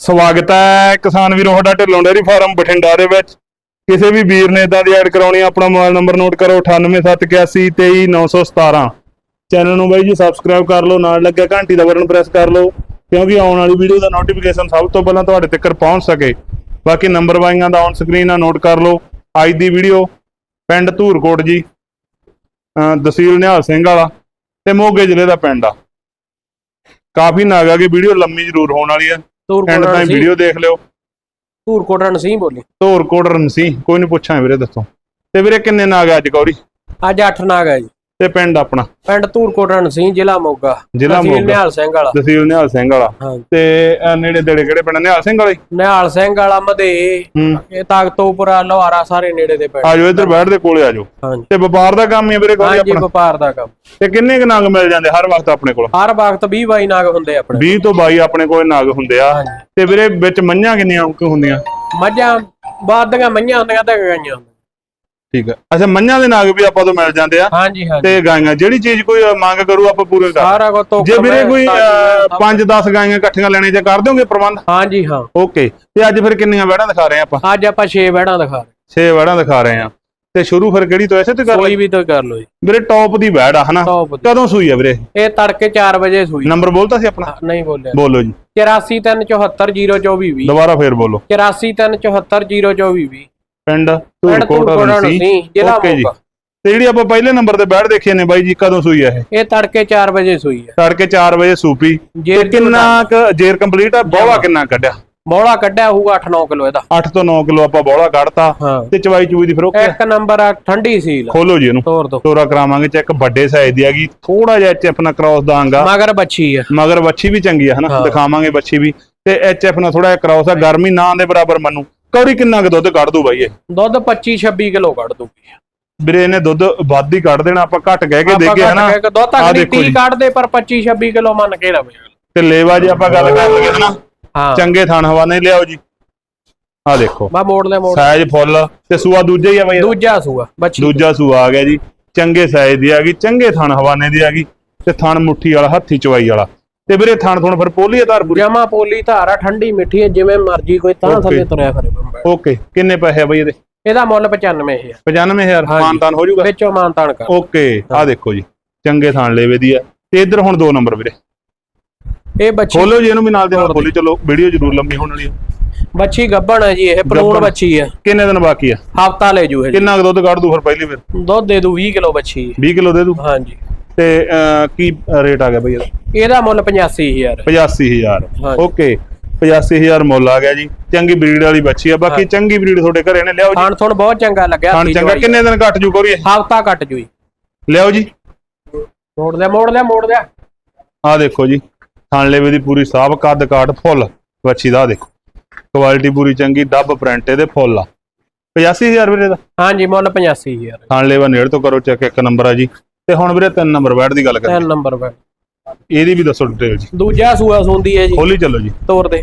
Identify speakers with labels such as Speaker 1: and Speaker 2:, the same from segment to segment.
Speaker 1: ਸਵਾਗਤ ਹੈ ਕਿਸਾਨ ਵੀਰੋ ਸਾਡਾ ਢਿੱਲੋਂ ਡੇਅਰੀ ਫਾਰਮ ਬਠਿੰਡਾ ਦੇ ਵਿੱਚ। ਕਿਸੇ ਵੀ ਵੀਰ ਨੇ ਇਦਾਂ ਦੀ ਐਡ ਕਰਾਉਣੀ ਆ, ਆਪਣਾ ਮੋਬਾਈਲ ਨੰਬਰ ਨੋਟ ਕਰੋ 9871823917 ਚੈਨਲ ਨੂੰ ਬਾਈ ਜੀ ਸਬਸਕ੍ਰਾਈਬ ਕਰ ਲਓ ਨਾਲ ਲੱਗਿਆ ਘੰਟੀ ਦਾ ਬਟਨ ਪ੍ਰੈਸ ਕਰ ਲਓ ਕਿਉਂਕਿ ਆਉਣ ਵਾਲੀ ਵੀਡੀਓ ਦਾ ਨੋਟੀਫਿਕੇਸ਼ਨ ਸਭ ਤੋਂ ਪਹਿਲਾਂ ਤੁਹਾਡੇ ਤੱਕ ਪਹੁੰਚ ਸਕੇ। ਬਾਕੀ ਨੰਬਰ ਵਾਈਆਂ ਦਾ ਔਨ ਸਕਰੀਨ ਆ ਨੋਟ ਕਰ ਲਓ। ਅੱਜ ਦੀ ਵੀਡੀਓ ਪਿੰਡ ਧੂਰਕੋਟ ਜੀ ਦਸੀਲ ਨਿਹਾਲ ਸਿੰਘ ਵਾਲਾ ਤੇ ਮੋਗੇ ਜ਼ਿਲ੍ਹੇ ਦਾ ਪਿੰਡ ਆ। ਕਾਫੀ ਨਾਗਾ ਕਿ ਵੀਡੀਓ ਲੰਮੀ ਜ਼ਰੂਰ ਹੋਣ ਵਾਲੀ ਆ। ਐਂਡ
Speaker 2: ਧੂਰਕੋਟ
Speaker 1: ਤਾਈਂ
Speaker 2: ਰਣਸੀ
Speaker 1: ਵੀਡੀਓ ਦੇਖ ਲਿਓ।
Speaker 2: ਧੂਰਕੋਟ ਰਣਸੀ ਬੋਲੀ।
Speaker 1: ਧੂਰਕੋਟ ਰਣਸੀ ਕੋਈ ਨਹੀਂ ਪੁੱਛਾਂ ਵੀਰੇ ਦੱਸੋ। ਤੇ ਵੀਰੇ ਕਿੰਨੇ ਨਾਗ ਅੱਜ ਗੌਰੀ?
Speaker 2: ਅੱਜ 8 ਨਾਗ ਹੈ ਜੀ।
Speaker 1: ਤੇ ਪਿੰਡ ਆਪਣਾ।
Speaker 2: ਪਿੰਡ ਧੂਰਕੋਟ ਰਣਸੀ ਜ਼ਿਲ੍ਹਾ ਮੋਗਾ।
Speaker 1: ਜ਼ਿਲ੍ਹਾ
Speaker 2: ਤਹਿਸੀਲ ਨਿਹਾਲ ਸਿੰਘ ਵਾਲਾ।
Speaker 1: ਤਹਿਸੀਲ ਨਿਹਾਲ ਸਿੰਘ ਵਾਲਾ। ਤੇ ਨੇੜੇ ਦੇੜੇ ਕਿਹੜੇ ਪਿੰਡ? ਨਿਹਾਲ ਸਿੰਘ ਵਾਲੇ?
Speaker 2: ਨਿਹਾਲ ਸਿੰਘ ਵਾਲਾ ਮਦੇ ਇਹ ਤਾਕਤੋਪੁਰਾ ਲੋਹਾਰਾ ਸਾਰੇ ਨੇੜੇ ਦੇ ਪਿੰਡ।
Speaker 1: ਆਜੋ ਇੱਧਰ ਬੈਠ ਦੇ ਕੋਲੇ ਆਜੋ
Speaker 2: ਹਾਂਜੀ
Speaker 1: ਤੇ ਵਪਾਰ ਦਾ ਕੰਮ ਹੀ ਵੀਰੇ
Speaker 2: ਹਾਂਜੀ
Speaker 1: ਆਪਣਾ?
Speaker 2: ਵਪਾਰ ਦਾ ਕੰਮ।
Speaker 1: ਤੇ ਕਿੰਨੇ ਕੁ ਨਾਗ ਮਿਲ ਜਾਂਦੇ ਹਰ ਵਕਤ ਆਪਣੇ ਕੋਲ?
Speaker 2: ਹਰ ਵਕਤ 20 22 ਨਾਗ ਹੁੰਦੇ ਆਪਣੇ
Speaker 1: 20 ਤੋਂ 22 ਆਪਣੇ ਕੋਲ ਨਾਗ ਹੁੰਦੇ ਆ।
Speaker 2: ਹਾਂਜੀ।
Speaker 1: ਤੇ ਵੀਰੇ ਵਿੱਚ ਮੰਝਾਂ ਕਿੰਨੀਆਂ ਹੁੰਦੀਆਂ?
Speaker 2: ਮੱਝਾਂ ਬਾਦੀਆਂ ਮਈਆਂ ਹੁੰਦੀਆਂ ਤੇ ਗਾਈਆਂ ਹੁੰਦੀਆਂ।
Speaker 1: ਠੀਕ ਹੈ। ਅੱਛਾ ਮੰਝਾਂ ਦੇ ਨਾਗ ਵੀ ਆਪਾਂ ਤੋਂ ਮਿਲ ਜਾਂਦੇ ਆ।
Speaker 2: ਹਾਂਜੀ ਹਾਂਜੀ।
Speaker 1: ਤੇ ਗਾਈਆਂ ਜਿਹੜੀ ਚੀਜ਼ ਕੋਈ ਮੰਗ ਕਰੂ ਆਪਾਂ ਪੂਰੇ ਕਰ
Speaker 2: ਸਾਰਾ ਕੋ ਤੋਂ
Speaker 1: ਜੇ ਵੀਰੇ ਕੋਈ 5-10 ਗਾਈਆਂ ਇਕੱਠੀਆਂ ਲੈਣੇ ਜਾਂ ਕਰ ਦੋਗੇ ਪ੍ਰਬੰਧ?
Speaker 2: ਹਾਂਜੀ ਹਾਂ।
Speaker 1: ਓਕੇ। ਤੇ ਅੱਜ ਫਿਰ ਕਿੰਨੀਆਂ ਵੜਾਂ ਦਿਖਾ ਰਹੇ ਆਪਾਂ?
Speaker 2: ਅੱਜ ਆਪਾਂ 6 ਬੈੜਾਂ ਦਿਖਾ ਰਹੇ
Speaker 1: 6 ਵੜਾਂ ਦਿਖਾ ਰਹੇ ਆ। ਤੇ ਸ਼ੁਰੂ ਫਿਰ ਕਿਹੜੀ ਤੋਂ ਐਸੇ ਤੇ ਕਰ
Speaker 2: ਕੋਈ ਵੀ ਤੋਂ ਕਰ ਲਓ ਜੀ।
Speaker 1: ਵੀਰੇ ਟੌਪ ਦੀ ਵੜ ਆ ਹਨਾ? ਕਦੋਂ ਸੂਈ ਆ ਵੀਰੇ?
Speaker 2: ਇਹ ਤੜਕੇ 4 ਵਜੇ ਸੂਈ।
Speaker 1: ਨੰਬਰ ਬੋਲਤਾ ਸੀ ਆਪਣਾ?
Speaker 2: ਨਹੀਂ ਬੋਲਿਆ।
Speaker 1: ਬੋਲੋ ਜੀ।
Speaker 2: 8437402420
Speaker 1: ਦੁਬਾਰਾ ਫੇਰ ਬੋਲੋ।
Speaker 2: 8437402420
Speaker 1: ਪਿੰਡ ਧੂਰਕੋਟ ਰਣਸੀ
Speaker 2: ਰਣਸੀ ਜ਼ਿਲ੍ਹਾ
Speaker 1: ਓਕੇ ਜੀ।
Speaker 2: ਮੋਗਾ।
Speaker 1: ਤੇ ਜਿਹੜੀ ਆਪਾਂ ਪਹਿਲੇ ਨੰਬਰ ਤੇ ਬੈਠ ਦੇਖੇ ਨੇ ਬਾਈ ਜੀ ਕਦੋਂ ਸੂਈ ਆ ਇਹ?
Speaker 2: ਇਹ ਤੜਕੇ 4 ਵਜੇ ਸੂਈ ਹੈ
Speaker 1: ਤੜਕੇ 4 ਵਜੇ ਸੂਪੀ। ਤੇ ਕਿੰਨਾ ਜੇਰ ਕੰਪਲੀਟ ਆ? ਬੋਲਾ ਕਿੰਨਾ ਕੱਢਿਆ?
Speaker 2: ਮੌਲਾ ਕੱਢਿਆ ਹੋਊਗਾ 8-9 ਕਿਲੋ ਇਹਦਾ।
Speaker 1: 8 ਤੋਂ 9 ਕਿਲੋ ਆਪਾਂ ਬੋਲਾ ਕੱਢਤਾ। ਤੇ ਚਵਾਈ ਚੂਈ ਦੀ ਫਿਰ ਓਕੇ
Speaker 2: ਇੱਕ ਨੰਬਰ ਆ ਠੰਡੀ ਸੀਲ।
Speaker 1: ਖੋਲੋ ਜੀ ਇਹਨੂੰ।
Speaker 2: ਤੋਰ ਦੋ।
Speaker 1: ਤੋਰਾ ਕਰਾਵਾਂਗੇ ਚੈੱਕ ਵੱਡੇ ਸਾਈਜ਼ ਦੀ ਹੈਗੀ ਥੋੜਾ ਜਿਹਾ ਐਚਐਫ ਨਾਲ ਕ੍ਰਾਸ ਦਾਂਗਾ
Speaker 2: ਮਗਰ ਬੱਚੀ ਆ।
Speaker 1: ਮਗਰ ਬੱਚੀ ਵੀ ਚੰਗੀ ਆ ਹਨਾ। ਦਿਖਾਵਾਂਗੇ ਬੱਚੀ ਵੀ। ਤੇ ਐਚਐਫ ਨਾਲ ਥੋੜਾ ਜਿਹਾ ਕ੍ਰਾਸ ਆ ਗਰਮੀ ਨਾ ਦੇ ਬਰਾਬਰ ਮੰਨੂ। ਕੌੜੀ ਕਿੰਨਾ ਕੁ ਦੁੱਧ ਕੱਢ ਦੂ ਬਾਈ ਇਹ?
Speaker 2: ਦੁੱਧ 25-26 ਕਿਲੋ ਕੱਢ ਦੂਗੀ
Speaker 1: ਵੀਰੇ ਇਹਨੇ ਦੁੱਧ ਵੱਧ ਹੀ ਕੱਢ ਦੇਣਾ ਆਪਾਂ ਘੱਟ ਕਹਿ ਕੇ ਦੇਗੇ ਹਨਾ।
Speaker 2: ਦੁੱਧ ਦੀ
Speaker 1: ਦੇਖੋ
Speaker 2: 30
Speaker 1: ਜੀ।
Speaker 2: ਕੱਢਦੇ ਪਰ 25-26 ਕਿਲੋ ਮੰਨ ਕੇ ਰਵੇ
Speaker 1: ਤੇ ਲੇਵਾ ਜੇ ਆਪਾਂ ਗੱਲ ਕਰ ਲਈਏ ਹਨਾ
Speaker 2: ਹਾਂ।
Speaker 1: ਚੰਗੇ ਥਣ ਹਵਾਨੇ ਲਿਆਓ ਜੀ। ਆ ਦੇਖੋ।
Speaker 2: ਬਾ ਮੋੜ ਲੈ ਮੋੜ
Speaker 1: ਸਾਈਜ਼ ਫੁੱਲ ਤੇ ਸੂਆ ਦੂਜਾ ਹੀ ਆ ਬਾਈ?
Speaker 2: ਦੂਜਾ ਸੂਆ ਬੱਚੀ
Speaker 1: ਦੂਜਾ ਸੂਆ ਆ ਗਿਆ ਜੀ ਚੰਗੇ ਸਾਈਜ਼ ਦੀ ਹੈਗੀ ਚੰਗੇ ਥਣ ਹਵਾਨੇ ਦੀ ਹੈਗੀ ਤੇ ਥਣ ਮੁੱਠੀ ਵਾਲਾ ਹੱਥੀ ਚਵਾਈ ਵਾਲਾ। ਤੇ ਵੀਰੇ ਥਣ ਥਣ ਫਿਰ ਪੋਲੀ ਆ ਧਾਰ ਪੂਰੀ
Speaker 2: ਜਮਾ ਪੋਲੀ ਧਾਰਾ ਠੰਡੀ ਮਿੱਠੀ ਹੈ ਜਿਵੇਂ ਮਰਜ਼ੀ ਕੋਈ ਤਾਂ. ਥੱਲੇ ਤੁਰਿਆ ਕਰੇ ਬੰਦਾ।
Speaker 1: ਓਕੇ ਕਿੰਨੇ ਪੈਸੇ ਆ ਬਾਈ ਇਹਦੇ?
Speaker 2: ਇਹਦਾ ਮੁੱਲ 95000
Speaker 1: 95000
Speaker 2: ਹਾਂਜੀ।
Speaker 1: ਮਾਨਤਾਨ ਹੋ ਜਾਊਗਾ?
Speaker 2: ਵਿੱਚੋਂ ਮਾਨਤਾਨ ਕਰ।
Speaker 1: ਓਕੇ ਆ ਦੇਖੋ ਜੀ ਚੰਗੇ ਥਣ ਲੈਵੇ ਦੀ ਆ। ਤੇ ਇੱਧਰ ਹੁਣ ਦੋ ਨੰਬਰ ਵੀਰੇ।
Speaker 2: ਇਹ ਬੱਚੀ
Speaker 1: ਖੋਲੋ ਜੀ ਇਹਨੂੰ ਵੀ ਨਾਲ ਦੇ ਨਾਲ ਖੋਲੀ। ਚਲੋ ਵੀਡੀਓ ਜ਼ਰੂਰ ਲੰਮੀ ਹੋਣ ਵਾਲੀ ਆ।
Speaker 2: ਬੱਚੀ ਗੱਭਣ ਹੈ ਜੀ ਇਹ
Speaker 1: ਗੱਭਣ।
Speaker 2: ਬੱਚੀ ਹੈ
Speaker 1: ਕਿੰਨੇ ਦਿਨ ਬਾਕੀ ਆ?
Speaker 2: ਹਫਤਾ ਲੈ ਜੂ ਇਹ।
Speaker 1: ਕਿੰਨਾ ਦੁੱਧ ਕੱਢ ਦੂ ਫਿਰ ਪਹਿਲੀ ਫਿਰ?
Speaker 2: ਦੁੱਧ ਦੇ ਦੂ 20 ਕਿਲੋ ਬੱਚੀ।
Speaker 1: 20 ਕਿਲੋ ਦੇ ਦੂ?
Speaker 2: ਹਾਂਜੀ।
Speaker 1: ਤੇ ਕੀ ਰੇਟ ਆ ਗਿਆ ਬਈ ਇਹਦਾ?
Speaker 2: ਇਹਦਾ ਮੁੱਲ 85000
Speaker 1: 85000
Speaker 2: ਹਾਂਜੀ।
Speaker 1: ਓਕੇ। 85000 ਮੁੱਲ ਆ ਗਿਆ ਜੀ। ਚੰਗੀ ਬਰੀਡ ਵਾਲੀ ਬੱਚੀ ਆ। ਬਾਕੀ ਚੰਗੀ ਬਰੀਡ ਤੁਹਾਡੇ ਘਰੇ ਨੇ। ਲਿਆਓ ਜੀ।
Speaker 2: ਖਾਣ ਥੋਣ ਬਹੁਤ ਚੰਗਾ ਲੱਗਿਆ।
Speaker 1: ਖਾਣ ਚੰਗਾ। ਕਿੰਨੇ ਦਿਨ ਕੱਟ ਜੂ ਕੋਰੀ
Speaker 2: ਹਫਤਾ ਕੱਟ ਜੂ
Speaker 1: ਲਿਆਓ ਜੀ।
Speaker 2: ਮੋੜ ਲਿਆ ਮੋੜ ਲਿਆ ਮੋੜ ਲਿਆ।
Speaker 1: ਆ ਦੇਖੋ ਜੀ। ਥਣ ਲੇਵੇ ਦੀ ਪੂਰੀ ਸਾਬ ਕੱਦ ਕਾਟ ਫੁੱਲ। ਬੱਚੀ ਦਾ ਦੇਖੋ। ਕੁਆਲਿਟੀ ਪੂਰੀ ਚੰਗੀ ਡੱਬ ਪ੍ਰਿੰਟ ਇਹਦੇ ਫੁੱਲ ਆ। 85000 ਵੀਰੇ ਦਾ?
Speaker 2: ਹਾਂਜੀ ਮੁੱਲ 85000
Speaker 1: ਥਣ ਲੇਵਾ ਨੇੜ ਤੋਂ ਕਰੋ ਚੈੱਕ ਇੱਕ ਨੰਬਰ ਆ ਜੀ। ਤੇ ਹੁਣ ਵੀਰੇ ਤਿੰਨ ਨੰਬਰ ਬੈਠ ਦੀ ਗੱਲ ਕਰੀਏ।
Speaker 2: ਤਿੰਨ ਨੰਬਰ ਪੈ
Speaker 1: ਇਹਦੀ ਵੀ ਦੱਸੋ ਡਿਟੇਲ ਜੀ।
Speaker 2: ਦੂਜਾ ਸੂਆ ਸੁੰਦੀ ਹੈ ਜੀ।
Speaker 1: ਖੋਲੀ ਚੱਲੋ ਜੀ।
Speaker 2: ਤੋਰ ਦੇ।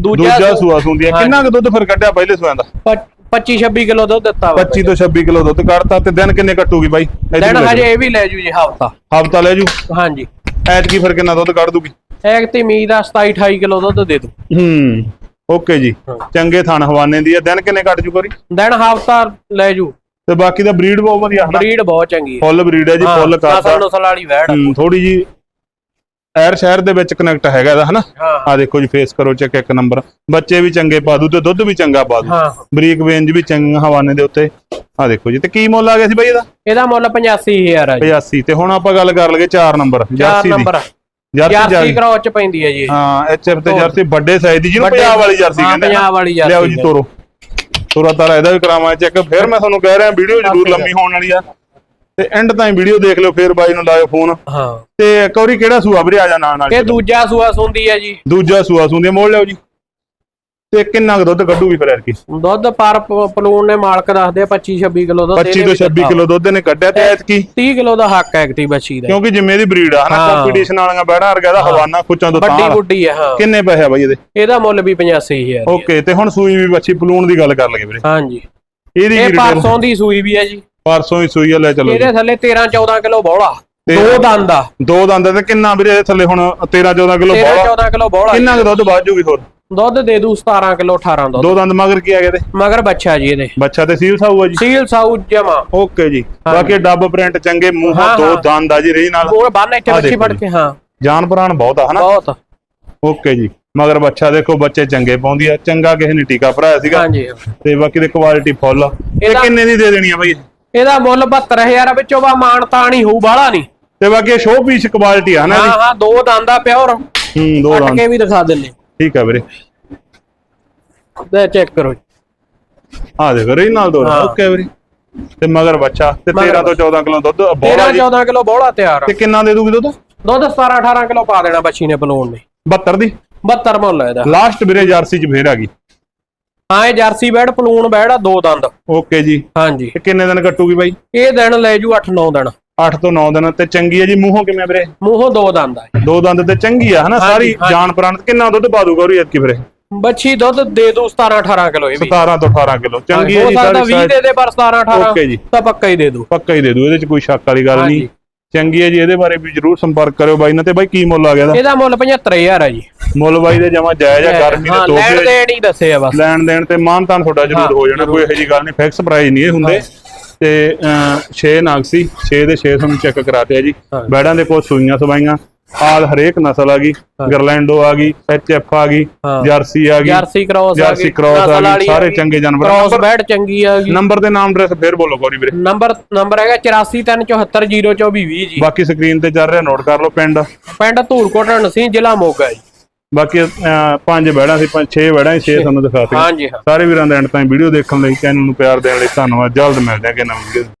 Speaker 2: ਦੂਜਾ
Speaker 1: ਸੂਆ ਸੁੰਦੀ ਆ ਕਿੰਨਾ ਕੁ ਦੁੱਧ ਫਿਰ ਕੱਢਿਆ ਪਹਿਲੇ ਸੂਆਂ ਦਾ?
Speaker 2: 25 26 ਕਿਲੋ ਦੁੱਧ ਦਿੱਤਾ ਵਾ
Speaker 1: 25 ਤੋਂ 26 ਕਿਲੋ ਦੁੱਧ ਕੱਢਤਾ ਤੇ ਦਿਨ ਕਿੰਨੇ ਕੱਟੂਗੀ ਬਾਈ?
Speaker 2: ਦਿਨ ਹਜੇ ਇਹ ਵੀ ਲੈ ਜੂ ਜੀ ਹਫਤਾ।
Speaker 1: ਹਫਤਾ ਲੈ ਜੂ?
Speaker 2: ਹਾਂਜੀ।
Speaker 1: ਐਤ ਕੀ ਫਿਰ ਕਿੰਨਾ ਦੁੱਧ ਕੱਢ ਦੂਗੀ
Speaker 2: ਇੱਕ ਤੇ ਉਮੀਦ ਆ 27 28 ਕਿਲੋ ਦੁੱਧ ਦੇ ਦੂ।
Speaker 1: ਹੂੰ ਓਕੇ ਜੀ।
Speaker 2: ਹਾਂ।
Speaker 1: ਚੰਗੇ ਥਣ ਹਵਾਨੇ ਦੀ ਆ ਦਿਨ ਕਿੰਨੇ ਕੱਟ ਜੂ ਕਰੀ?
Speaker 2: ਦਿਨ ਹਫਤਾ ਲੈ ਜੂ।
Speaker 1: ਤੇ ਬਾਕੀ ਦਾ ਬਰੀਡ ਬਹੁਤ ਵਧੀਆ ਹਨਾ।
Speaker 2: ਬਰੀਡ ਬਹੁਤ ਚੰਗੀ ਹੈ।
Speaker 1: ਫੁੱਲ ਬਰੀਡ ਹੈ ਜੀ ਫੁੱਲ ਕਰਦਾ
Speaker 2: ਨਸਲ ਵਾਲੀ ਵੈੜ।
Speaker 1: ਥੋੜੀ ਜੀ ਐਰ ਸ਼ਹਿਰ ਦੇ ਵਿੱਚ ਕਨੈਕਟ ਹੈਗਾ ਇਹਦਾ ਹਨਾ। ਆ ਦੇਖੋ ਜੀ ਫੇਸ ਕਰੋ ਚੈੱਕ ਇੱਕ ਨੰਬਰ ਬੱਚੇ ਵੀ ਚੰਗੇ ਪਾ ਦੂ ਤੇ ਦੁੱਧ ਵੀ ਚੰਗਾ ਪਾ ਦੂ। ਬਰੀਕ ਵੇਂਜ ਵੀ ਚੰਗਾ ਹਵਾਨੇ ਦੇ ਉੱਤੇ। ਆ ਦੇਖੋ ਜੀ ਤੇ ਕੀ ਮੁੱਲ ਆ ਗਿਆ ਸੀ ਬਾਈ ਇਹਦਾ?
Speaker 2: ਇਹਦਾ ਮੁੱਲ 85000 ਆ ਜੀ।
Speaker 1: 85 ਤੇ ਹੁਣ ਆਪਾਂ ਗੱਲ ਕਰ ਲਈਏ 4 ਨੰਬਰ ਜਰਸੀ ਦੀ।
Speaker 2: ਨੰਬਰ
Speaker 1: ਜਰਸੀ
Speaker 2: ਕਰੋਚ ਪੈਂਦੀ ਹੈ ਜੀ।
Speaker 1: ਹਾਂ ਐਚਐਫ ਤੇ ਜਰਸੀ ਵੱਡੇ ਸਾਈਜ਼ ਦੀ ਜਿਹਨੂੰ ਪੰਜਾਬ ਵਾਲੀ ਜਰਸੀ ਕਹਿੰਦੇ।
Speaker 2: ਪੰਜਾਬ ਵਾਲੀ ਜਰਸੀ
Speaker 1: ਲਿਆਓ ਜੀ ਤੋਰੋ। ਤੋਰਾ ਤਾਰਾ ਇਹਦਾ ਵੀ ਕਰਾਵਾਂ ਚੈੱਕ ਫਿਰ ਮੈਂ ਤੁਹਾਨੂੰ ਕਹਿ ਰਿਹਾ ਵੀਡੀਓ ਜ਼ਰੂਰ ਲੰਮੀ ਹੋਣ ਵਾਲੀ ਆ। ਤੇ ਐਂਡ ਤਾਈਂ ਵੀਡੀਓ ਦੇਖ ਲਿਓ ਫਿਰ ਬਾਈ ਨੂੰ ਲਾਇਓ ਫੋਨ
Speaker 2: ਹਾਂ।
Speaker 1: ਤੇ ਕੌਰੀ ਕਿਹੜਾ ਸੂਆ ਵੀਰੇ ਆ ਜਾ ਨਾਲ ਨਾਲ
Speaker 2: ਇਹ ਦੂਜਾ ਸੂਆ ਸੁੰਦੀ ਹੈ ਜੀ।
Speaker 1: ਦੂਜਾ ਸੂਆ ਸੁੰਦੀ ਮੋੜ ਲਿਓ ਜੀ। ਤੇ ਕਿੰਨਾ ਕੁ ਦੁੱਧ ਕੱਢੂਗੀ ਫਿਰ ਐਰਕੀ
Speaker 2: ਦੁੱਧ ਪਰ ਪ- ਪਲੂਣ ਨੇ ਮਾਲਕ ਦੱਸਦੇ ਆ 25 26 ਕਿਲੋ ਦੁੱਧ
Speaker 1: 25 ਤੋਂ 26 ਕਿਲੋ ਦੁੱਧ ਨੇ ਕੱਢਿਆ ਤੇ ਐਤਕੀ?
Speaker 2: 30 ਕਿਲੋ ਦਾ ਹੱਕ ਹੈ ਐਕਟੀ ਬੱਚੀ ਦਾ।
Speaker 1: ਕਿਉਂਕਿ ਜਿੰਮੇ ਦੀ ਬਰੀਡ ਆ
Speaker 2: ਹਾਂ।
Speaker 1: ਕੰਪੀਟੀਸ਼ਨ ਵਾਲੀਆਂ ਬੈੜਾ ਵਰਗਾ ਦਾ ਹਵਾਨਾ ਖੁੱਚਾਂ ਤੋਂ
Speaker 2: ਵੱਡੀ
Speaker 1: ਤਾਂ
Speaker 2: ਬੁੱਢੀ ਹੈ ਹਾਂ।
Speaker 1: ਕਿੰਨੇ ਪੈਸੇ ਆ ਬਾਈ ਇਹਦੇ?
Speaker 2: ਇਹਦਾ ਮੁੱਲ ਵੀ 85000
Speaker 1: ਓਕੇ ਤੇ ਹੁਣ ਸੂਈ ਵੀ ਬੱਚੀ ਪਲੂਣ ਦੀ ਗੱਲ ਕਰ ਲਈਏ ਵੀਰੇ।
Speaker 2: ਹਾਂਜੀ।
Speaker 1: ਇਹਦੀ
Speaker 2: ਇਹ ਪਰਸੋਂ ਦੀ ਸੂਈ ਵੀ ਹੈ ਜੀ।
Speaker 1: ਪਰਸੋਂ ਹੀ ਸੂਈ ਆ ਲੈ ਚਲੋ
Speaker 2: ਇਹਦੇ ਥੱਲੇ 13 14 ਕਿਲੋ ਬੋਲਾ।
Speaker 1: ਤੇ-
Speaker 2: ਦੋ ਦੰਦ ਦਾ
Speaker 1: ਦੋ ਦੰਦ ਤੇ ਕਿੰਨਾ ਵੀਰੇ ਇਹਦੇ ਥੱਲੇ ਹੁਣ? 13 14 ਕਿਲੋ
Speaker 2: 13
Speaker 1: ਬੋਲਾ।
Speaker 2: 14 ਕਿਲੋ ਬੋਲਾ
Speaker 1: ਕਿੰਨਾ ਕੁ ਦੁੱਧ ਵੱਧ ਜੂਗੀ ਹੋਰ?
Speaker 2: ਦੁੱਧ ਦੇ ਦੂ 17 ਕਿਲੋ 18 ਦੁੱਧ।
Speaker 1: ਦੋ ਦੰਦ ਮਗਰ ਕੀ ਆ ਗਏ ਤੇ
Speaker 2: ਮਗਰ ਬੱਚਾ ਜੀ ਇਹਦੇ।
Speaker 1: ਬੱਚਾ ਤੇ ਸੀਲ ਸਾਊ ਆ ਜੀ?
Speaker 2: ਸੀਲ ਸਾਊ ਜਮਾ।
Speaker 1: ਓਕੇ ਜੀ। ਬਾਕੀ ਡੱਬ ਪ੍ਰਿੰਟ ਚੰਗੇ ਮੂੰਹੋਂ ਦੋ। ਦੰਦ ਆ ਜੀ ਰੀ ਨਾਲ।
Speaker 2: ਉਹ ਬੰਨ ਇੱਥੇ ਬੱਚੀ ਫੜ ਕੇ ਹਾਂ।
Speaker 1: ਜਾਨ ਪ੍ਰਾਣ ਬਹੁਤ ਆ ਹਨਾ?
Speaker 2: ਬਹੁਤ।
Speaker 1: ਓਕੇ ਜੀ। ਮਗਰ ਬੱਚਾ ਦੇਖੋ ਬੱਚੇ ਚੰਗੇ ਪਾਉਂਦੀ ਆ। ਚੰਗਾ ਕਿਸੇ ਨੇ ਟੀਕਾ ਭਰਾਇਆ ਸੀਗਾ।
Speaker 2: ਹਾਂਜੀ
Speaker 1: ਤੇ ਬਾਕੀ ਦੀ ਕੁਆਲਿਟੀ ਫੁੱਲ ਇਹ ਕਿੰਨੇ ਦੀ ਦੇ ਦੇਣੀ ਆ ਬਾਈ?
Speaker 2: ਇਹਦਾ ਮੁੱਲ 72000 ਵਿੱਚੋਂ ਬਾ ਮਾਨ ਤਾਣ ਹੀ ਹੋਊ ਬਾਹਲਾ ਨਹੀਂ।
Speaker 1: ਤੇ ਬਾਕੀ ਸ਼ੋਅ ਪੀਸ ਕੁਆਲਿਟੀ ਆ ਨਾ
Speaker 2: ਹਾਂ ਹਾਂ ਦੋ ਦੰਦਾ ਪਿਓਰ
Speaker 1: ਹੂੰ ਦੋ ਦੰਦ।
Speaker 2: ਕੇ ਵੀ ਦਿਖਾ ਦਿੰਨੇ।
Speaker 1: ਠੀਕ ਆ ਵੀਰੇ।
Speaker 2: ਦੇ ਚੈੱਕ ਕਰੋ।
Speaker 1: ਆ ਦੇਖੋ ਰੀ ਨਾਲ ਦੋ
Speaker 2: ਹਾਂ।
Speaker 1: ਓਕੇ ਵੀਰੇ। ਤੇ ਮਗਰ ਬੱਚਾ ਤੇ
Speaker 2: ਮਗਰ
Speaker 1: 13 ਤੋਂ 14 ਕਿਲੋ ਦੁੱਧ
Speaker 2: 13
Speaker 1: ਬੋਲਾ ਜੀ।
Speaker 2: 14 ਕਿਲੋ ਬੋਲਾ ਤਿਆਰ ਆ।
Speaker 1: ਤੇ ਕਿੰਨਾ ਦੇ ਦੂਗੀ ਦੁੱਧ?
Speaker 2: ਦੁੱਧ 17 18 ਕਿਲੋ ਪਾ ਦੇਣਾ ਬੱਚੀ ਨੇ ਬਲੂਨ ਨੇ।
Speaker 1: 72 ਦੀ?
Speaker 2: 72 ਮੁੱਲ ਆ ਇਹਦਾ।
Speaker 1: ਲਾਸਟ ਵੀਰੇ ਜਰਸੀ ਚ ਫੇਰ ਆ ਗਈ।
Speaker 2: ਹਾਂ ਇਹ ਜਰਸੀ ਬੈੜ ਪਲੂਣ ਬੈੜ ਆ ਦੋ ਦੰਦ।
Speaker 1: ਓਕੇ ਜੀ।
Speaker 2: ਹਾਂਜੀ।
Speaker 1: ਤੇ ਕਿੰਨੇ ਦਿਨ ਕੱਟੂਗੀ ਬਾਈ?
Speaker 2: ਇਹ ਦਿਨ ਲੈ ਜੂ 8 9 ਦਿਨ।
Speaker 1: 8 ਤੋਂ 9 ਦਿਨ ਤੇ ਚੰਗੀ ਹੈ ਜੀ? ਮੂੰਹੋਂ ਕਿਵੇਂ ਵੀਰੇ?
Speaker 2: ਮੂੰਹੋਂ ਦੋ ਦੰਦ ਆ।
Speaker 1: ਦੋ ਦੰਦ ਤੇ ਚੰਗੀ ਆ ਹਨਾ? ਸਾਰੀ। ਜਾਨ ਪ੍ਰਾਣ ਕਿੰਨਾ ਦੁੱਧ ਪਾ ਦੂਗਾ ਉਹਦੀ ਐਤਕੀ ਵੀਰੇ?
Speaker 2: ਬੱਚੀ ਦੁੱਧ ਦੇ ਦੂ 17 18 ਕਿਲੋ ਇਹ ਵੀ।
Speaker 1: 17 ਤੋਂ 18 ਕਿਲੋ। ਚੰਗੀ ਹੈ ਜੀ ਸਾਰੀ
Speaker 2: 20 ਦੇ ਦੇ ਪਰ 17 18
Speaker 1: ਓਕੇ ਜੀ।
Speaker 2: ਤਾਂ ਪੱਕਾ ਹੀ ਦੇ ਦੂ।
Speaker 1: ਪੱਕਾ ਹੀ ਦੇ ਦੂ ਇਹਦੇ ਚ ਕੋਈ ਸ਼ੱਕ ਵਾਲੀ ਗੱਲ ਨਹੀਂ। ਚੰਗੀ ਹੈ ਜੀ ਇਹਦੇ ਬਾਰੇ ਵੀ ਜਰੂਰ ਸੰਪਰਕ ਕਰਿਓ ਬਾਈ ਨਾਲ। ਤੇ ਬਾਈ ਕੀ ਮੁੱਲ ਆ ਗਿਆ ਦਾ
Speaker 2: ਇਹਦਾ ਮੁੱਲ 75000 ਆ ਜੀ।
Speaker 1: ਮੁੱਲ ਬਾਈ ਦੇ ਜਮਾ ਜਾਇਜ਼ ਆ ਗਰਮੀ ਦੇ ਤੋਹਫੇ
Speaker 2: ਲੈਣ ਦੇਣ ਹੀ ਦੱਸੇ ਆ ਬਸ।
Speaker 1: ਲੈਣ ਦੇਣ ਤੇ ਮਾਨਤਾਨ ਤੁਹਾਡਾ ਜ਼ਰੂਰ
Speaker 2: ਹੋ।
Speaker 1: ਜਾਣਾ ਕੋਈ ਇਹੋ ਜੀ ਗੱਲ ਨਹੀਂ ਫਿਕਸ ਪ੍ਰਾਈਸ ਨਹੀਂ ਇਹ ਹੁੰਦੇ। ਤੇ 6 ਨਾਗ ਸੀ 6 ਦੇ 6 ਤੁਹਾਨੂੰ ਚੈੱਕ ਕਰਾਤੇ ਆ ਜੀ। ਬੈੜਾਂ ਦੇ ਕੋਲ ਸੂਈਆਂ ਸਵਾਈਆਂ ਆਲ ਹਰੇਕ ਨਸਲ ਆ ਗਈ ਗਰਲੈਂਡੋ ਆ ਗਈ ਐਚਐਫ ਆ ਗਈ। ਜਰਸੀ ਆ ਗਈ
Speaker 2: ਜਰਸੀ ਕ੍ਰਾਸ ਆ
Speaker 1: ਜਰਸੀ
Speaker 2: ਗਈ
Speaker 1: ਕ੍ਰਾਸ ਆ ਗਈ। ਸਾਰੇ ਚੰਗੇ ਜਾਨਵਰ
Speaker 2: ਕ੍ਰਾਸ ਬੈਡ ਚੰਗੀ ਆ ਗਈ।
Speaker 1: ਨੰਬਰ ਤੇ ਨਾਮ ਐਡਰੈਸ ਫੇਰ ਬੋਲੋ ਗੌਰੀ ਵੀਰੇ
Speaker 2: ਨੰਬਰ ਨੰਬਰ ਹੈਗਾ 8434074024 ਜੀ।
Speaker 1: ਬਾਕੀ ਸਕਰੀਨ ਤੇ ਚੱਲ ਰਿਹਾ ਨੋਟ ਕਰ ਲਓ ਪਿੰਡ।
Speaker 2: ਪਿੰਡ ਧੂਰਕੋਟ ਨਸੀਂ ਜ਼ਿਲ੍ਹਾ ਮੋਗਾ ਜੀ।
Speaker 1: ਬਾਕੀ ਅਹ, ਪੰਜ ਬੈੜਾਂ ਸੀ ਪੰਜ ਛੇ ਬੈੜਾਂ ਸੀ ਛੇ ਤੁਹਾਨੂੰ ਦਿਖਾਤੀਆਂ
Speaker 2: ਹਾਂਜੀ ਹਾਂ।
Speaker 1: ਸਾਰੇ ਵੀਰਾਂ ਦਾ ਐਂਡ ਤਾਈਂ ਵੀਡੀਓ ਦੇਖਣ ਲਈ ਚੈਨਲ ਨੂੰ ਪਿਆਰ ਦੇਣ ਲਈ ਧੰਨਵਾਦ। ਜਲਦ ਮਿਲਦੇ ਹਾਂ ਕਿ ਨਵੀਂ ਵੀਡੀਓ